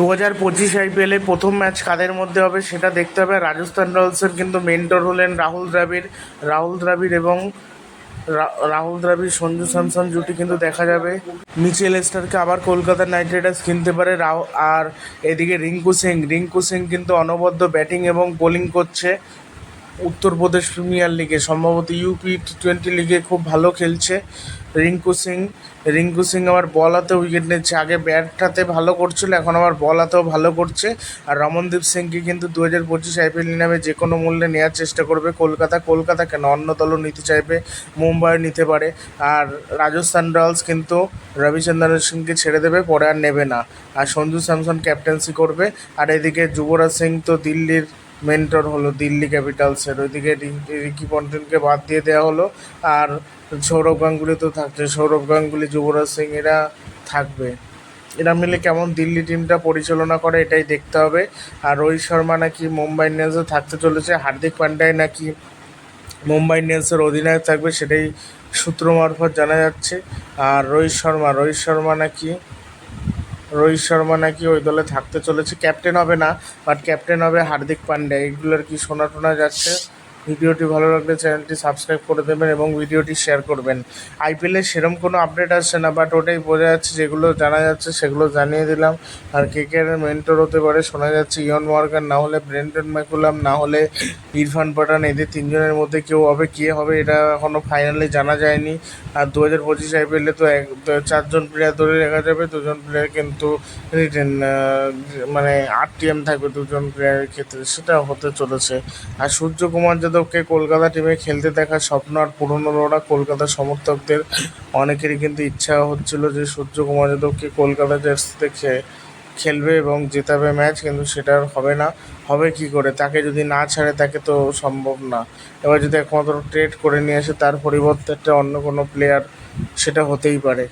দু হাজার পঁচিশ আইপিএলে প্রথম ম্যাচ কাদের মধ্যে হবে সেটা দেখতে হবে। রাজস্থান রয়্যালসের কিন্তু মেন্টর হলেন রাহুল দ্রাবিড়। রাহুল দ্রাবিড় এবং রাহুল দ্রাবিড়, সঞ্জু স্যামসন জুটি কিন্তু দেখা যাবে। মিচেল স্টারকে আবার কলকাতা নাইট রাইডার্স কিনতে পারে আর এদিকে রিঙ্কু সিং। রিঙ্কু সিং কিন্তু অনবদ্য ব্যাটিং এবং বোলিং করছে। উত্তরপ্রদেশ প্রিমিয়ার লিগে, সম্ভবত ইউপি টি টোয়েন্টি লিগে খুব ভালো খেলছে রিঙ্কু সিং। রিঙ্কু সিং আবার বল হাতে উইকেট নিচ্ছে। আগে ব্যাটটাতে ভালো করছিল, এখন আবার বল হাতেও ভালো করছে। আর রমনদীপ সিংকে কিন্তু দু হাজার পঁচিশ আইপিএল নামে যে কোনো মূল্যে নেওয়ার চেষ্টা করবে কলকাতা। কলকাতা কেন? অন্য দলও নিতে চাইবে মুম্বাই নিতে পারে। আর রাজস্থান রয়্যালস কিন্তু রবিচন্দ্রন সিংকে ছেড়ে দেবে, পরে আর নেবে না। আর সঞ্জু স্যামসন ক্যাপ্টেন্সি করবে। আর এদিকে যুবরাজ সিং তো দিল্লির মেন্টর হলো দিল্লি ক্যাপিটালসের। ওইদিকে রিকি পন্টিংকে বাদ দিয়ে দেওয়া হলো। আর সৌরভ গাঙ্গুলি তো থাকছে। সৌরভ গাঙ্গুলি, যুবরাজ সিং, এরা থাকবে। এরা মিলে কেমন দিল্লি টিমটা পরিচালনা করে এটাই দেখতে হবে। আর রোহিত শর্মা নাকি মুম্বাই ইন্ডিয়ান্সে থাকতে চলেছে। হার্দিক পান্ডায় নাকি মুম্বাই ইন্ডিয়ান্সের অধিনায়ক থাকবে, সেটাই সূত্র মারফত জানা যাচ্ছে। আর রোহিত শর্মা রোহিত শর্মা নাকি রোহিত শর্মা নাকি ওই দলে থাকতে চলেছে। ক্যাপ্টেন হবে না বাট ক্যাপ্টেন হবে হার্দিক পান্ডে। এগুলোর কি শোনা টোনা যাচ্ছে? ভিডিওটি ভালো লাগলে চ্যানেলটি সাবস্ক্রাইব করে দেবেন এবং ভিডিওটি শেয়ার করবেন। আইপিএলের সেরম কোনো আপডেট আসছে না বাট ওটাই বোঝা যাচ্ছে, যেগুলো জানা যাচ্ছে সেগুলো জানিয়ে দিলাম। আর কে কে মেন্টর হতে পারে, শোনা যাচ্ছে ইয়ন মর্গান না হলে ব্রেন্টন ম্যাকুলাম, না হলে ইরফান পাঠান, এদের তিনজনের মধ্যে কেউ হবে, কে হবে এটা এখনও ফাইনালি জানা যায়নি। আর দু হাজার পঁচিশ আইপিএলে তো এক চারজন প্লেয়ার ধরে রাখা যাবে, দুজন প্লেয়ার কিন্তু রিটেন মানে আট টিএম থাকবে দুজন প্লেয়ারের ক্ষেত্রে, সেটা হতে চলেছে। আর সূর্যকুমার যাদবকে কলকাতা টিমে খেলতে দেখার স্বপ্ন আর পূরণ না কলকাতা সমর্থকদের অনেকেরই কিন্তু ইচ্ছা হচ্ছিল যে সূর্যকুমার যাদবকে কলকাতা জার্সিতে খেলবে এবং জেতাবে ম্যাচ কিন্তু সেটা আর হবে না। হবে কি করে? তাকে যদি না ছাড়ে, তাকে তো সম্ভব না। এবার যদি একমাত্র ট্রেড করে নিয়ে আসে, তার পরিবর্তে একটা অন্য কোনো প্লেয়ার সেটা হতেই পারে।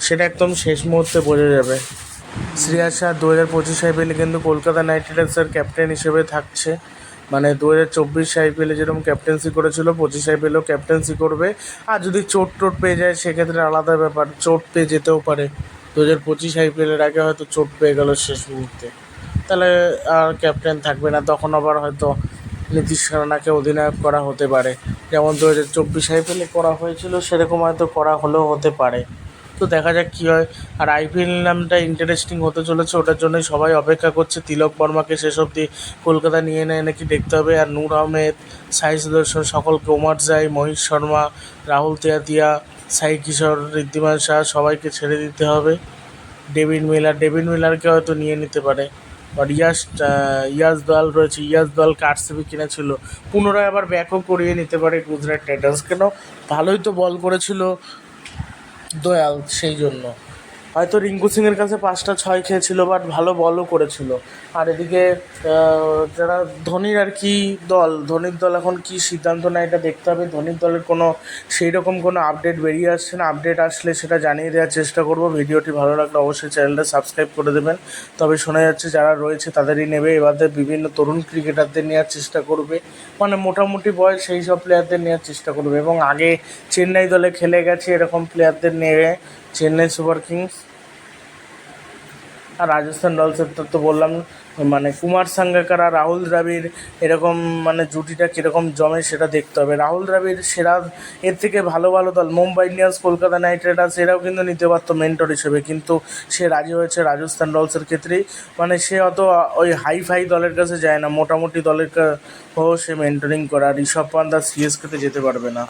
সেটা একদম শেষ মুহূর্তে বোঝা যাবে। শ্রেয়াস শাহ দু হাজার পঁচিশ আইপিএলে কিন্তু কলকাতা নাইট রাইডার্সের ক্যাপ্টেন হিসেবে থাকছে। মানে দু হাজার চব্বিশ আইপিএলে যেরকম ক্যাপ্টেন্সি করেছিল, পঁচিশ আইপিএলেও ক্যাপ্টেন্সি করবে। আর যদি চোট টোট পেয়ে যায়, সেক্ষেত্রে আলাদা ব্যাপার, চোট পেয়ে যেতেও পারে। দু হাজার পঁচিশ আইপিএলের আগে হয়তো চোট পেয়ে গেল শেষ মুহূর্তে। তাহলে আর ক্যাপ্টেন থাকবে না, তখন আবার হয়তো নীতিশ রানাকে অধিনায়ক করা হতে পারে। যেমন দু হাজার চব্বিশ আইপিএলে করা হয়েছিল, সেরকম হয়তো করা হলেও হতে পারে। তো দেখা যাক কী হয়। আর আইপিএল নামটা ইন্টারেস্টিং হতে চলেছে, ওটার জন্যই সবাই অপেক্ষা করছে। তিলক বর্মাকে শেষ অবধি কলকাতা নিয়ে নেয় নাকি দেখতে হবে? আর নূর আহমেদ সাই সুদর্শন সকলকে ওমার জাই মহিষ শর্মা, রাহুল তিয়াতিয়া সাই কিশোর, ঋদ্ধিমান শাহ, সবাইকে ছেড়ে দিতে হবে। ডেভিড মিলার, ডেভিড মিলারকে হয়তো নিয়ে নিতে পারে। বাট ইয়াস ইয়াস দল রয়েছে। ইয়াস দল কারসিবি কিনেছিল? পুনরায় আবার ব্যাকও করিয়ে নিতে পারে গুজরাট টাইটান্স। কেন? ভালোই তো বল করেছিল। দয়াল সেই জন্য হয়তো রিঙ্কু সিংয়ের কাছে পাঁচটা ছয় খেয়েছিল বাট ভালো বলও করেছিল। আর এদিকে যারা ধোনির আর কি দল, ধোনির দল এখন কি সিদ্ধান্ত নেয় এটা দেখতে হবে। ধোনির দলের কোনো সেই রকম কোনো আপডেট বেরিয়ে আসছে না। আপডেট আসলে সেটা জানিয়ে দেওয়ার চেষ্টা করব। ভিডিওটি ভালো লাগলে অবশ্যই চ্যানেলটা সাবস্ক্রাইব করে দেবেন। তবে শোনা যাচ্ছে যারা রয়েছে তাদেরই নেবে। এবারে বিভিন্ন তরুণ ক্রিকেটারদের নেওয়ার চেষ্টা করবে। মানে মোটামুটি বয়স সেই সব প্লেয়ারদের নেওয়ার চেষ্টা করবে। এবং আগে চেন্নাই দলে খেলে গেছে এরকম প্লেয়ারদের নেবে। চেন্নাই সুপার কিংস আর রাজস্থান রয়্যালসের তো বললাম মানে কুমার সাঙ্গাকার আর রাহুল দ্রাবিড়, এরকম মানে জুটিটা কীরকম জমে সেটা দেখতে হবে। রাহুল দ্রাবিড় সেরা এর থেকে ভালো ভালো দল, Mumbai Indians, Kolkata knight riders, এরাও কিন্তু নিতে পারতো মেন্টর হিসেবে, কিন্তু সে রাজি হয়েছে রাজস্থান রয়্যালসের ক্ষেত্রেই। মানে সে অত ওই হাই ফাই দলের কাছে যায় না, মোটামুটি দলের ও সে মেন্টরিং করে ঋষভ পান্ত সিএসকেতে যেতে পারবে না।